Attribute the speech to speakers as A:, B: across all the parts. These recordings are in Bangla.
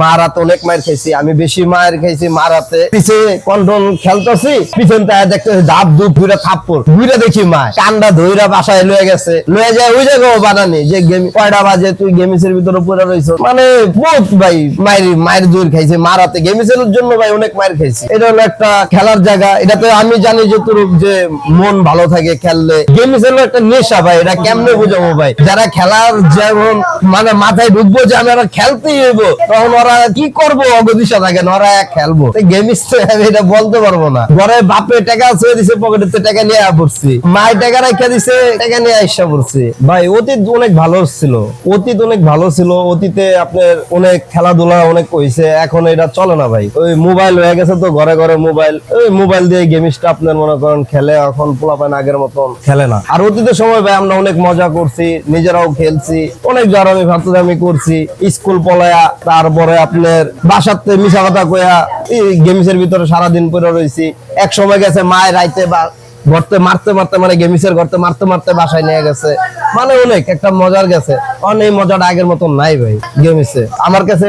A: মার হাতে অনেক মায়ের খাইছি আমি বেশি মায়ের খাইছি মার হাতে। পিছে কন্ট্রোল খেলতেছি, পিছন তাই দেখতে ধাপ ধুপ ঘুরে থাপ্পর ঘুরে দেখি মা কান্ডা ধইরা বাসায় লয়ে গেছে। লয়ে যায় ওই জায়গাও বানানি যে গেম কয়টা বাজে, তুই গেমিসের ভিতরে পড়ে রইছ। মানে বহুত ভাই, মায়ের মায়ের দূর খাইছে মার হাতে। গেমিসের জন্য ভাই অনেক মায়ের খাইছে। এটা হলো একটা খেলার জায়গা এটাতে আমি জানি যে তোর যে মন ভালো থাকে খেললে। গেমিস হলো একটা নেশা ভাই, এটা কেমনে বুঝাবো ভাই? যারা খেলার যেমন মানে মাথায় ঢুকবো যে আমি খেলতেই হইবো, তখন ওরা কি করব? ওরা গেমিস গেমিস আমি এটা বলতে পারব না। বাপে টাকা ছুঁয়ে দিছে টাকা নিয়ে পড়ছি। মায়ের টাকা দিছে, টাকা নিয়ে পড়ছি। ভাই, অতীত অনেক ভালো ছিল। অতীত অনেক ভালো ছিল। অতীতে আপনার অনেক খেলাধুলা অনেক হয়েছে এখন এটা চলে না ভাই। ওই মোবাইল হয়ে গেছে তো, ঘরে ঘরে মোবাইল ওই মোবাইল দিয়ে গেমিসটা আপনার মনে করেন খেলে, এখন আগের মতন খেলে না। আর অতীতের সময় ভাই, আমরা অনেক মজা করছি, নিজেরাও খেলছি, অনেক জারামি ফাতুরামি করছি, স্কুল পলায়া, তারপরে আপনার বাসাতে মিশা কথা কয়া এই গেমসের ভিতরে সারাদিন পরে রয়েছি এক সময় গেছে মায়ের রাইতে বা মারতে মারতে মানে গেমিসের মারতে মারতে বাসায় নিয়ে গেছে। মানে অনেক, একটা মজার গেছে। কারণ এই মজাটা আগের নাই ভাই, গেমিসে। আমার কাছে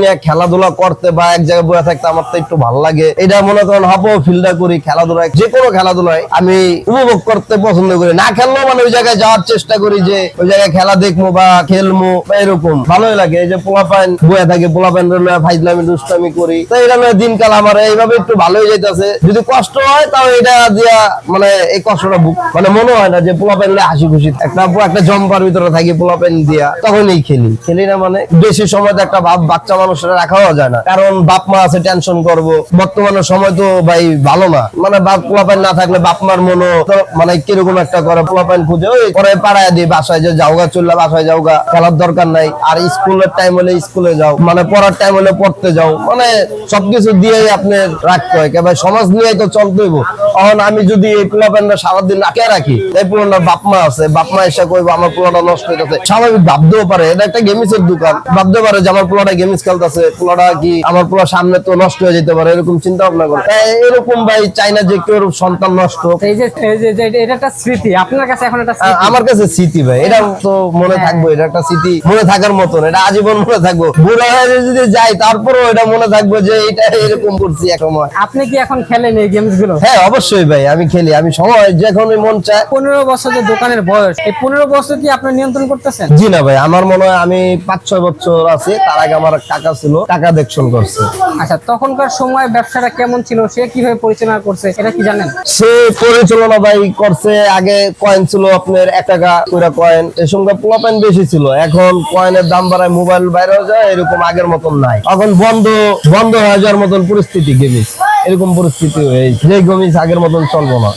A: নিয়ে খেলাধুলা করতে বা এক জায়গায় থাকতে আমার তো একটু ভালো লাগে। এটা মনে করেন হব ফিল্ডা করি, খেলাধুলা, যে কোনো খেলাধুলায় আমি উপভোগ করতে পছন্দ করি। না খেললেও মানে ওই জায়গায় যাওয়ার চেষ্টা করি যে, ওই জায়গায় খেলা দেখব বা খেলব বা এরকম। ভালোই লাগে, এই যে পোলাপাইন বয়ে থাকে, পোলাপাইন ফাইজলামি, দুষ্টামি করি। তো এটা দিনকাল আমার এইভাবে একটু ভালোই যাইতেছে। যদি কষ্ট হয়, তাও এটা দিয়া মানে এই কষ্টটা মানে মনে হয় না যে পোলা পোলাপাইন হাসি খুশি একটা একটা জম্পার ভিতরে থাকি পোলা পোলাপাইন দিয়া, তখনই খেলি। খেলি না মানে বেশি সময় তো একটা বাপ বাচ্চা মানুষের রাখাও যায় না। কারণ বাপ মা আছে টেনশন করব। বর্তমানে সময় তো ভাই ভালো না। মানে বাপ পোলাপাইন না থাকলে বাপ মার মনো মানে কীরকম একটা করে পোলা পোলাপাইন খুঁজে। ওই পরে পাড়ায় দিয়ে বাসায় যে যাওগা, চললে বাসায় যাওগা, খেলার দরকার নাই। আর স্কুলের টাইম হলে স্কুলে যাও। মানে পড়ার টাইম হলে পড়তে যাও। মানে সবকিছু দিয়েই আপনি রাখতে হয়। সমাজ নিয়ে তো চলতে হইব এখন আমি যদি এই সারাদিন রাখে রাখি। এই পোলাটা বাপ মা আছে বাপ মা এসে কইবো আমার পোলাটা নষ্ট স্বাভাবিক ভাবতেও পারে। এটা একটা গেমিসের দোকান। ভাবতে পারে যে আমার পোলাটা গেমিস খেলতেছে পোলাটা কি আমার পোলা সামনে তো নষ্ট হয়ে যেতে পারে। এরকম চিন্তা ভাবনা করে। এরকম ভাই চাই না যে কেউ সন্তান নষ্ট
B: এই যে এই যে যে এটা একটা স্মৃতি। আপনার কাছে এখন একটা স্মৃতি?
A: আমার কাছে স্মৃতি ভাই। এটা তো মনে থাকব এটা একটা স্মৃতি মনে থাকার মতন। এটা আজীবন মনে থাকব। বুড়া হয়ে যদি যাই তারপরেও এটা মনে থাকব যে এটা এরকম করছি এক সময়
B: আপনি কি এখন খেলেন এই গেমসগুলো
A: হ্যাঁ অবশ্যই ভাই আমি খেলি। আমি সময় যখনই মন চায়।
B: পনেরো বছর যে দোকানের বয়স এই পনেরো বছর কি আপনি নিয়ন্ত্রণ করতেছেন?
A: জি না ভাই আমার মনে হয় আমি পাঁচ ছয় বছর আছে তার আগে আমার কাকা ছিল টাকা দেখশন করছে।
B: আচ্ছা তখনকার সময় ব্যবসাটা কেমন ছিল? সে কীভাবে পরিচালনা করছে এটা কি জানেন?
A: সে পরিচালনা ভাই করছে আগে কয়েন ছিল আপনার এক টাকা করে কয়েন এই সঙ্গে পোলাপেন বেশি ছিল। এখন কয়েনের দাম বাড়ায় মোবাইল বাইরে হয়ে যায় এরকম আগের মতন নাই। এখন বন্ধ বন্ধ হয়ে যাওয়ার মতন পরিস্থিতি গেমিস। এরকম পরিস্থিতি হয়েছে যে গেমিস আগের মতন চলবো না।